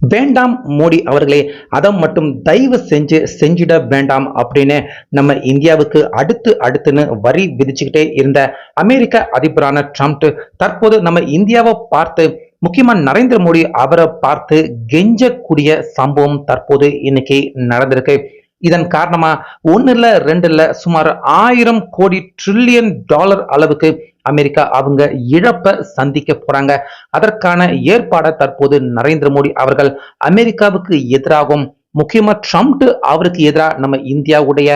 வேண்டாம் மோடி அவர்களே அதை மட்டும் தயவு செஞ்சு செஞ்சிட வேண்டாம் அப்படின்னு நம்ம இந்தியாவுக்கு அடுத்து அடுத்துன்னு வரி விதிச்சுக்கிட்டே இருந்த அமெரிக்க அதிபரான ட்ரம்ப் தற்போது நம்ம இந்தியாவை பார்த்து முக்கியமா நரேந்திர மோடி அவரை பார்த்து கெஞ்சக்கூடிய சம்பவம் தற்போது இன்னைக்கு நடந்திருக்கு. இதன் காரணமா ஒன்னு இல்ல ரெண்டு இல்ல சுமார் ஆயிரம் கோடி ட்ரில்லியன் டாலர் அளவுக்கு அமெரிக்கா அவங்க இழப்பை சந்திக்க போறாங்க. அதற்கான ஏற்பாடை தற்போது நரேந்திர மோடி அவர்கள் அமெரிக்காவுக்கு எதிராகவும் முக்கியமா ட்ரம்ப் அவருக்கு எதிராக நம்ம இந்தியாவுடைய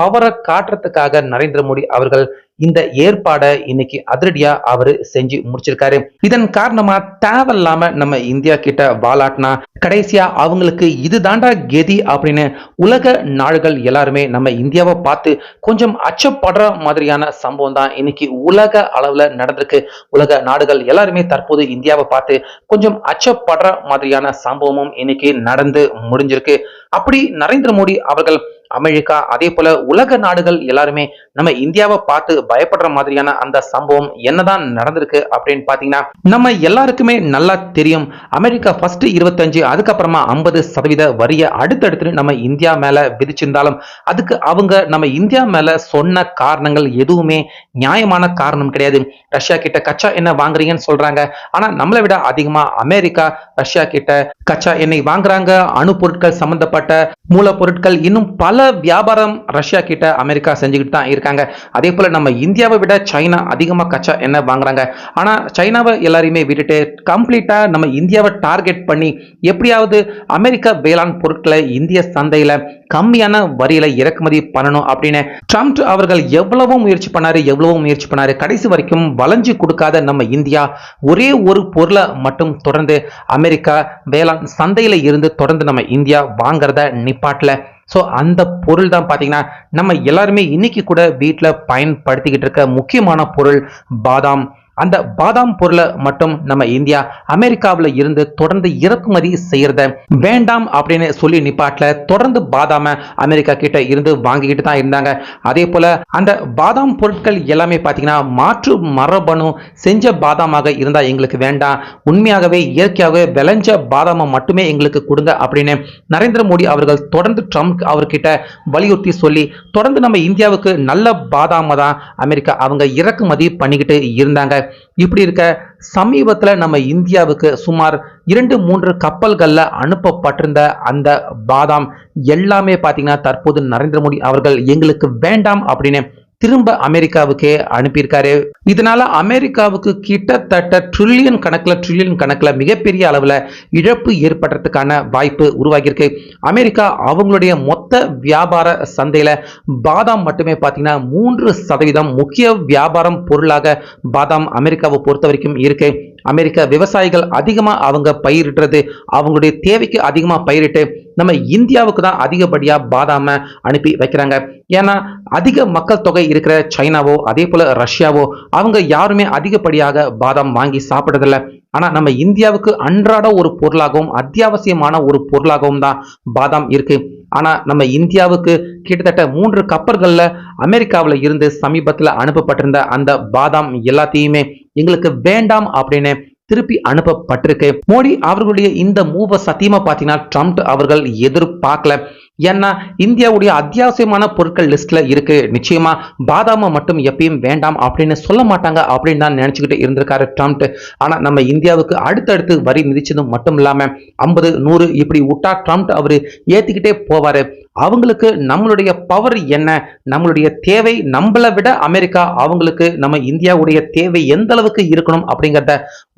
பவரை காட்டுறதுக்காக நரேந்திர மோடி அவர்கள் இந்த ஏற்பாடை இன்னைக்கு அதிரடியா அவரு செஞ்சு முடிச்சிருக்காரு. இதன் காரணமா தேவையில்லாம நம்ம இந்தியா கிட்ட வாலாட்டினா கடைசியா அவங்களுக்கு இது தாண்டா கெதி அப்படின்னு உலக நாடுகள் எல்லாருமே நம்ம இந்தியாவை பார்த்து கொஞ்சம் அச்சப்படுற மாதிரியான சம்பவம் தான் இன்னைக்கு உலக அளவுல நடந்திருக்கு. உலக நாடுகள் எல்லாருமே தற்போது இந்தியாவை பார்த்து கொஞ்சம் அச்சப்படுற மாதிரியான சம்பவமும் இன்னைக்கு நடந்து முடிஞ்சிருக்கு. அப்படி நரேந்திர மோடி அவர்கள் அமெரிக்கா அதே போல உலக நாடுகள் எல்லாருமே நம்ம இந்தியாவை பார்த்து பயப்படுற மாதிரியான அந்த சம்பவம் என்னதான் நடந்திருக்கு அப்படின்னு பாத்தீங்கன்னா நம்ம எல்லாருக்குமே நல்லா தெரியும். அமெரிக்கா ஃபர்ஸ்ட் இருபத்தஞ்சு அதுக்கப்புறமா ஐம்பது சதவீத வரிய அடுத்தடுத்து நம்ம இந்தியா மேல விதிச்சிருந்தாலும் அதுக்கு அவங்க நம்ம இந்தியா மேல சொன்ன காரணங்கள் எதுவுமே நியாயமான காரணம் கிடையாது. ரஷ்யா கிட்ட கச்சா எண்ணெய் வாங்குறீங்கன்னு சொல்றாங்க. ஆனா நம்மளை விட அதிகமா அமெரிக்கா ரஷ்யா கிட்ட கச்சா எண்ணெய் வாங்குறாங்க. அணு பொருட்கள் சம்பந்தப்பட்ட மூலப்பொருட்கள் இன்னும் பல வியாபாரம் ரஷ்யா கிட்ட அமெரிக்கா செஞ்சுக்கிட்டு தான் இருக்காங்க. அதே போல நம்ம இந்தியாவை விட சைனா அதிகமாக கச்சா எண்ணெய் வாங்குறாங்க. ஆனால் சைனாவை எல்லாரையுமே விட்டுட்டு கம்ப்ளீட்டாக நம்ம இந்தியாவை டார்கெட் பண்ணி எப்படியாவது அமெரிக்க வேளாண் பொருட்களை இந்திய சந்தையில் கம்மியான வரியில இறக்குமதி பண்ணணும் அப்படின்னு ட்ரம்ப் அவர்கள் எவ்வளவோ முயற்சி பண்ணாரு எவ்வளவோ முயற்சி பண்ணாரு. கடைசி வரைக்கும் வளைஞ்சு கொடுக்காத நம்ம இந்தியா ஒரே ஒரு பொருளை மட்டும் தொடர்ந்து அமெரிக்கா வேளாண் சந்தையில இருந்து தொடர்ந்து நம்ம இந்தியா வாங்குறத நிப்பாட்டில். ஸோ அந்த பொருள் தான் பார்த்தீங்கன்னா நம்ம எல்லாருமே இன்னைக்கு கூட வீட்டில் பயன்படுத்திக்கிட்டு இருக்க முக்கியமான பொருள் பாதாம். அந்த பாதாம் பொருளை மட்டும் நம்ம இந்தியா அமெரிக்காவில் இருந்து தொடர்ந்து இறக்குமதி செய்யறத வேண்டாம் அப்படின்னு சொல்லி நிப்பாட்டில் தொடர்ந்து பாதாம அமெரிக்கா கிட்ட இருந்து வாங்கிக்கிட்டு தான் இருந்தாங்க. அதே போல அந்த பாதாம் பொருட்கள் எல்லாமே பார்த்தீங்கன்னா மாற்று மரபணு செஞ்ச பாதாமாக இருந்தால் எங்களுக்கு வேண்டாம். உண்மையாகவே இயற்கையாகவே விளைஞ்ச பாதாமை மட்டுமே எங்களுக்கு கொடுங்க அப்படின்னு நரேந்திர மோடி அவர்கள் தொடர்ந்து ட்ரம்ப் அவர்கிட்ட வலியுறுத்தி சொல்லி தொடர்ந்து நம்ம இந்தியாவுக்கு நல்ல பாதாமை தான் அமெரிக்கா அவங்க இறக்குமதி பண்ணிக்கிட்டு இருந்தாங்க. இப்படி இருக்க சமீபத்தில் நம்ம இந்தியாவுக்கு சுமார் இரண்டு மூன்று கப்பல்களில் அனுப்பப்பட்டிருந்த அந்த பாதாம் எல்லாமே பார்த்தீங்கன்னா தற்போது நரேந்திர மோடி அவர்கள் எங்களுக்கு வேண்டாம் அப்படின்னு திரும்ப அமெரிக்காவுக்கே அனுப்பியிருக்காரு. இதனால அமெரிக்காவுக்கு கிட்டத்தட்ட ட்ரில்லியன் கணக்கில் ட்ரில்லியன் கணக்கில் மிகப்பெரிய அளவுல இழப்பு ஏற்படுறதுக்கான வாய்ப்பு உருவாகியிருக்கு. அமெரிக்கா அவங்களுடைய மொத்த மொத்த வியாபார சந்தையில் பாதாம் மட்டுமே பார்த்தீங்கன்னா மூன்று சதவீதம் முக்கிய வியாபாரம் பொருளாக பாதாம் அமெரிக்காவை பொறுத்த வரைக்கும் இருக்கு. அமெரிக்க விவசாயிகள் அதிகமாக அவங்க பயிரிடுறது அவங்களுடைய தேவைக்கு அதிகமாக பயிரிட்டு நம்ம இந்தியாவுக்கு தான் அதிகப்படியாக பாதாம அனுப்பி வைக்கிறாங்க. ஏன்னா அதிக மக்கள் தொகை இருக்கிற சைனாவோ அதே போல் ரஷ்யாவோ அவங்க யாருமே அதிகப்படியாக பாதாம் வாங்கி சாப்பிட்றதில்ல. ஆனால் நம்ம இந்தியாவுக்கு அன்றாட ஒரு பொருளாகவும் அத்தியாவசியமான ஒரு பொருளாகவும் தான் பாதாம் இருக்குது ஆனா நம்ம இந்தியாவுக்கு கிட்டத்தட்ட மூன்று கப்பல்கள்ல அமெரிக்காவில் இருந்து சமீபத்தில் அனுப்பப்பட்டிருந்த அந்த பாதாம் எல்லாத்தையுமே எங்களுக்கு வேண்டாம் அப்படின்னு திருப்பி அனுப்பப்பட்டிருக்கு. மோடி அவர்களுடைய இந்த மூவ சத்தியமா பார்த்தீங்கன்னா ட்ரம்ப் அவர்கள் எதிர்பார்க்கல. ஏன்னா இந்தியாவுடைய அத்தியாவசியமான பொருட்கள் லிஸ்ட்ல இருக்கு. நிச்சயமா பாதாம மட்டும் எப்பயும் வேண்டாம் அப்படின்னு சொல்ல மாட்டாங்க அப்படின்னு தான் நினைச்சுக்கிட்டு இருந்திருக்காரு ட்ரம்ப். ஆனா நம்ம இந்தியாவுக்கு அடுத்தடுத்து வரி விதிச்சதும் மட்டும் இல்லாம ஐம்பது நூறு இப்படி விட்டா ட்ரம்ப் அவரு ஏத்திக்கிட்டே போவாரு. அவங்களுக்கு நம்மளுடைய பவர் என்ன? நம்மளுடைய தேவை நம்மளை விட அமெரிக்கா அவங்களுக்கு நம்ம இந்தியாவுடைய தேவை எந்த அளவுக்கு இருக்கணும் அப்படிங்கிறத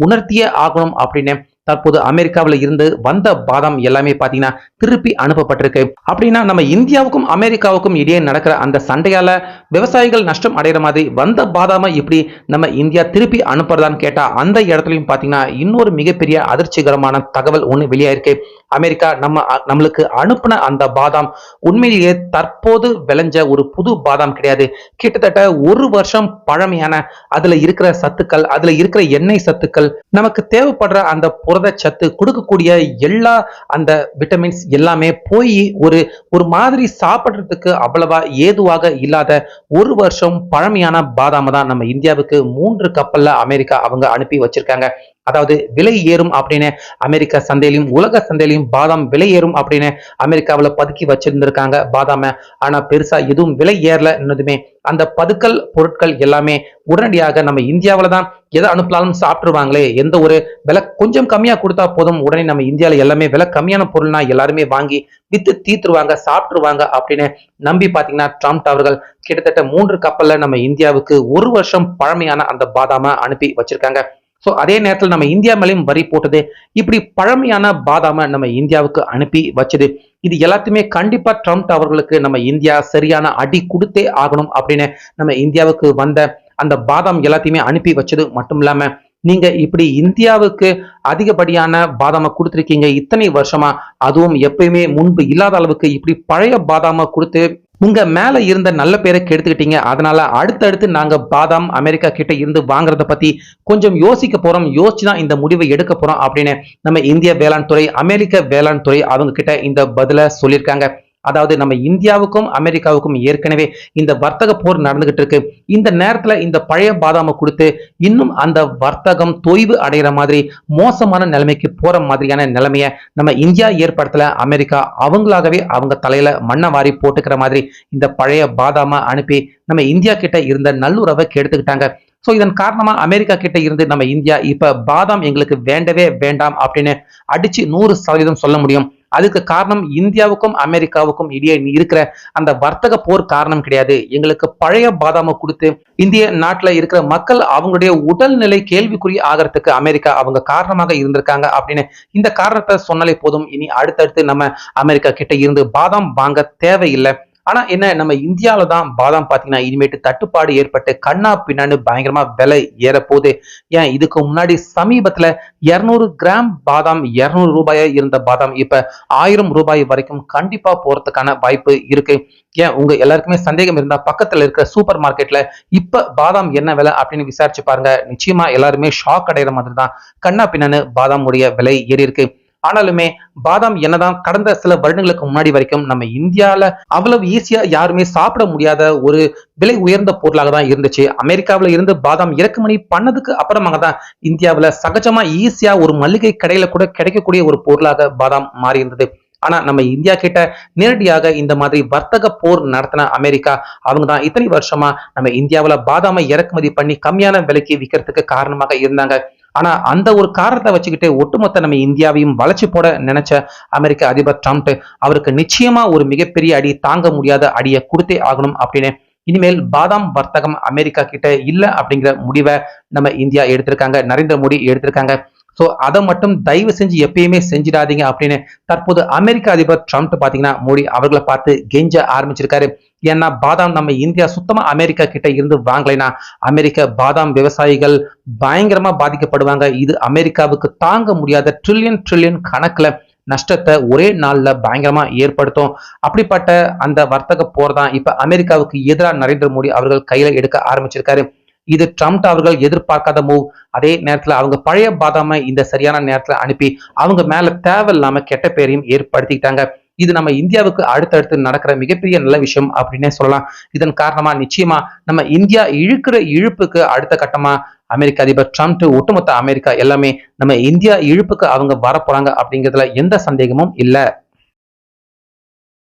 உணர்த்தியே ஆகணும் அப்படின்னு தற்போது அமெரிக்காவில் இருந்து வந்த பாதாம் எல்லாமே பார்த்தீங்கன்னா திருப்பி அனுப்பப்பட்டிருக்கு. அப்படின்னா நம்ம இந்தியாவுக்கும் அமெரிக்காவுக்கும் இடையே நடக்கிற அந்த சண்டையால விவசாயிகள் நஷ்டம் அடைகிற மாதிரி வந்த பாதாமை இப்படி நம்ம இந்தியா திருப்பி அனுப்புறதான்னு கேட்டால் அந்த இடத்துலையும் பார்த்தீங்கன்னா இன்னொரு மிகப்பெரிய அதிர்ச்சிகரமான தகவல் ஒன்று வெளியாயிருக்கு. அமெரிக்கா நம்ம நம்மளுக்கு அனுப்பின அந்த பாதாம் உண்மையிலேயே தற்போது விளைஞ்ச ஒரு புது பாதாம் கிடையாது. கிட்டத்தட்ட ஒரு வருஷம் பழமையான அதுல இருக்கிற சத்துக்கள் அதுல இருக்கிற எண்ணெய் சத்துக்கள் நமக்கு தேவைப்படுற அந்த புரதச்சத்து சத்து கொடுக்கக்கூடிய எல்லா அந்த விட்டமின்ஸ் எல்லாமே போய் ஒரு ஒரு மாதிரி சாப்பிட்றதுக்கு அவ்வளவா ஏதுவாக இல்லாத ஒரு வருஷம் பழமையான பாதாம தான் நம்ம இந்தியாவுக்கு மூன்று கப்பல்ல அமெரிக்கா அவங்க அனுப்பி வச்சிருக்காங்க. அதாவது விலை ஏறும் அப்படின்னு அமெரிக்க சந்தையிலும் உலக சந்தையிலும் பாதாம் விலை ஏறும் அப்படின்னு அமெரிக்காவில் பதுக்கி வச்சிருந்திருக்காங்க பாதாம. ஆனா பெருசா எதுவும் விலை ஏறல என்னதுமே. அந்த பதுக்கல் பொருட்கள் எல்லாமே உடனடியாக நம்ம இந்தியாவில தான் எதை அனுப்பலாலும் சாப்பிட்டுருவாங்களே. எந்த ஒரு விலை கொஞ்சம் கம்மியா கொடுத்தா போதும். உடனே நம்ம இந்தியாவில் எல்லாமே விலை கம்மியான பொருள்னா எல்லாருமே வாங்கி வித்து தீத்துருவாங்க சாப்பிட்டுருவாங்க அப்படின்னு நம்பி பாத்தீங்கன்னா ட்ரம்ப் அவர்கள் கிட்டத்தட்ட மூன்று கப்பல்ல நம்ம இந்தியாவுக்கு ஒரு வருஷம் பழமையான அந்த பாதாம அனுப்பி வச்சிருக்காங்க. ஸோ அதே நேரத்தில் நம்ம இந்தியா மேலேயும் வரி போட்டது இப்படி பழமையான பாதாம நம்ம இந்தியாவுக்கு அனுப்பி வச்சது. இது எல்லாத்தையுமே கண்டிப்பா ட்ரம்ப் அவர்களுக்கு நம்ம இந்தியா சரியான அடி கொடுத்தே ஆகணும் அப்படின்னு நம்ம இந்தியாவுக்கு வந்த அந்த பாதாம் எல்லாத்தையுமே அனுப்பி வச்சது மட்டும் இல்லாம நீங்க இப்படி இந்தியாவுக்கு அதிகப்படியான பாதாம கொடுத்துருக்கீங்க இத்தனை வருஷமா அதுவும் எப்பயுமே முன்பு இல்லாத அளவுக்கு இப்படி பழைய பாதாம கொடுத்து உங்க மேல இருந்த நல்ல பேரை கெடுத்துக்கிட்டீங்க. அதனால அடுத்தடுத்து நாங்க பாதாம் அமெரிக்கா கிட்ட இருந்து வாங்குறத பத்தி கொஞ்சம் யோசிக்க போறோம். யோசிச்சு தான் இந்த முடிவை எடுக்க போறோம் அப்படின்னு நம்ம இந்திய வேளாண் துறை அமெரிக்க வேளாண் துறை அவங்க கிட்ட இந்த பதில சொல்லியிருக்காங்க. அதாவது நம்ம இந்தியாவுக்கும் அமெரிக்காவுக்கும் ஏற்கனவே இந்த வர்த்தக போர் நடந்துகிட்டு இருக்கு. இந்த நேரத்துல இந்த பழைய பாதாமை கொடுத்து இன்னும் அந்த வர்த்தகம் தொய்வு அடைகிற மாதிரி மோசமான நிலைமைக்கு போற மாதிரியான நிலைமைய நம்ம இந்தியா ஏற்படுத்தல அமெரிக்கா அவங்களாகவே அவங்க தலையில மண்ணை வாரி போட்டுக்கிற மாதிரி இந்த பழைய பாதாமை அனுப்பி நம்ம இந்தியா கிட்ட இருந்த நல்லுறவை கெடுத்துக்கிட்டாங்க. ஸோ இதன் காரணமா அமெரிக்கா கிட்ட இருந்து நம்ம இந்தியா இப்ப பாதாம் எங்களுக்கு வேண்டவே வேண்டாம் அப்படின்னு அடிச்சு நூறு சதவீதம் சொல்ல முடியும். அதுக்கு காரணம் இந்தியாவுக்கும் அமெரிக்காவுக்கும் இடையே இருக்கிற அந்த வர்த்தக போர் காரணம் கிடையாது. எங்களுக்கு பழைய பாதாமை கொடுத்து இந்திய நாட்டில் இருக்கிற மக்கள் அவங்களுடைய உடல்நிலை கேள்விக்குறி ஆகிறதுக்கு அமெரிக்கா அவங்க காரணமாக இருந்திருக்காங்க அப்படின்னு இந்த காரணத்தை சொன்னாலே போதும். இனி அடுத்தடுத்து நம்ம அமெரிக்கா கிட்ட இருந்து பாதாம் வாங்க தேவையில்லை. ஆனா என்ன நம்ம இந்தியாவில தான் பாதாம் பாத்தீங்கன்னா இனிமேட்டு தட்டுப்பாடு ஏற்பட்டு கண்ணா பின்னான்னு பயங்கரமா விலை ஏற போகுது ஏன்? இதுக்கு முன்னாடி சமீபத்துல இருநூறு கிராம் பாதாம் இருநூறு ரூபாயா இருந்த பாதாம் இப்ப ஆயிரம் ரூபாய் வரைக்கும் கண்டிப்பா போறதுக்கான வாய்ப்பு இருக்கு. ஏன்? உங்க எல்லாருக்குமே சந்தேகம் இருந்தா பக்கத்துல இருக்கிற சூப்பர் மார்க்கெட்ல இப்ப பாதாம் என்ன விலை அப்படின்னு விசாரிச்சு பாருங்க. நிச்சயமா எல்லாருமே ஷாக் அடைகிற மாதிரி தான் கண்ணா பின்னான்னு பாதாம் உடைய விலை ஏறி இருக்கு ஆனாலுமே பாதாம் என்னதான் கடந்த சில வருடங்களுக்கு முன்னாடி வரைக்கும் நம்ம இந்தியாவில் அவ்வளவு ஈஸியா யாருமே சாப்பிட முடியாத ஒரு விலை உயர்ந்த பொருளாக தான் இருந்துச்சு. அமெரிக்காவில இருந்து பாதாம் இறக்குமதி பண்ணதுக்கு அப்புறமாக தான் இந்தியாவில் சகஜமா ஈஸியா ஒரு மளிகை கடையில கூட கிடைக்கக்கூடிய ஒரு பொருளாக பாதாம் மாறி இருந்தது ஆனா நம்ம இந்தியா கிட்ட நேரடியாக இந்த மாதிரி வர்த்தக போர் நடத்தின அமெரிக்கா அவங்க தான் இத்தனை வருஷமா நம்ம இந்தியாவுல பாதாமை இறக்குமதி பண்ணி கம்மியான விலைக்கு விற்கிறதுக்கு காரணமாக இருந்தாங்க. ஆனா அந்த ஒரு காரணத்தை வச்சுக்கிட்டு ஒட்டுமொத்த நம்ம இந்தியாவையும் வளர்ச்சி போட நினைச்ச அமெரிக்க அதிபர் ட்ரம்ப் அவருக்கு நிச்சயமா ஒரு மிகப்பெரிய அடி தாங்க முடியாத அடியை கொடுத்தே ஆகணும் அப்படின்னு. இனிமேல் பாதாம் வர்த்தகம் அமெரிக்கா கிட்ட இல்ல அப்படிங்கிற முடிவை நம்ம இந்தியா எடுத்திருக்காங்க நரேந்திர மோடி எடுத்திருக்காங்க. ஸோ அதை மட்டும் தயவு செஞ்சு எப்பயுமே செஞ்சிடாதீங்க அப்படின்னு தற்போது அமெரிக்க அதிபர் ட்ரம்ப் பாத்தீங்கன்னா மோடி அவர்களை பார்த்து கெஞ்ச ஆரம்பிச்சிருக்காரு. ஏன்னா பாதாம் நம்ம இந்தியா சுத்தமா அமெரிக்கா கிட்ட இருந்து வாங்கலைன்னா அமெரிக்க பாதாம் விவசாயிகள் பயங்கரமா பாதிக்கப்படுவாங்க. இது அமெரிக்காவுக்கு தாங்க முடியாத ட்ரில்லியன் ட்ரில்லியன் கணக்குல நஷ்டத்தை ஒரே நாள்ல பயங்கரமா ஏற்படுத்தும். அப்படிப்பட்ட அந்த வர்த்தக போர் தான் இப்ப அமெரிக்காவுக்கு எதிராக நரேந்திர மோடி அவர்கள் கையில எடுக்க ஆரம்பிச்சிருக்காரு. இது ட்ரம்ப் அவர்கள் எதிர்பார்க்காத மூவ் அதே நேரத்துல அவங்க பழைய பாதாம இந்த சரியான நேரத்துல அனுப்பி அவங்க மேல தேவையில்லாம கெட்ட பேரையும் ஏற்படுத்திக்கிட்டாங்க. இது நம்ம இந்தியாவுக்கு அடுத்தடுத்து நடக்கிற மிகப்பெரிய நல்ல விஷயம் அப்படின்னே சொல்லலாம். இதன் காரணமா நிச்சயமா நம்ம இந்தியா இழுக்கிற இழுப்புக்கு அடுத்த கட்டமா அமெரிக்க அதிபர் ட்ரம்ப் ஒட்டுமொத்த அமெரிக்கா எல்லாமே நம்ம இந்தியா இழுப்புக்கு அவங்க வரப்போறாங்க அப்படிங்கிறதுல எந்த சந்தேகமும் இல்லை.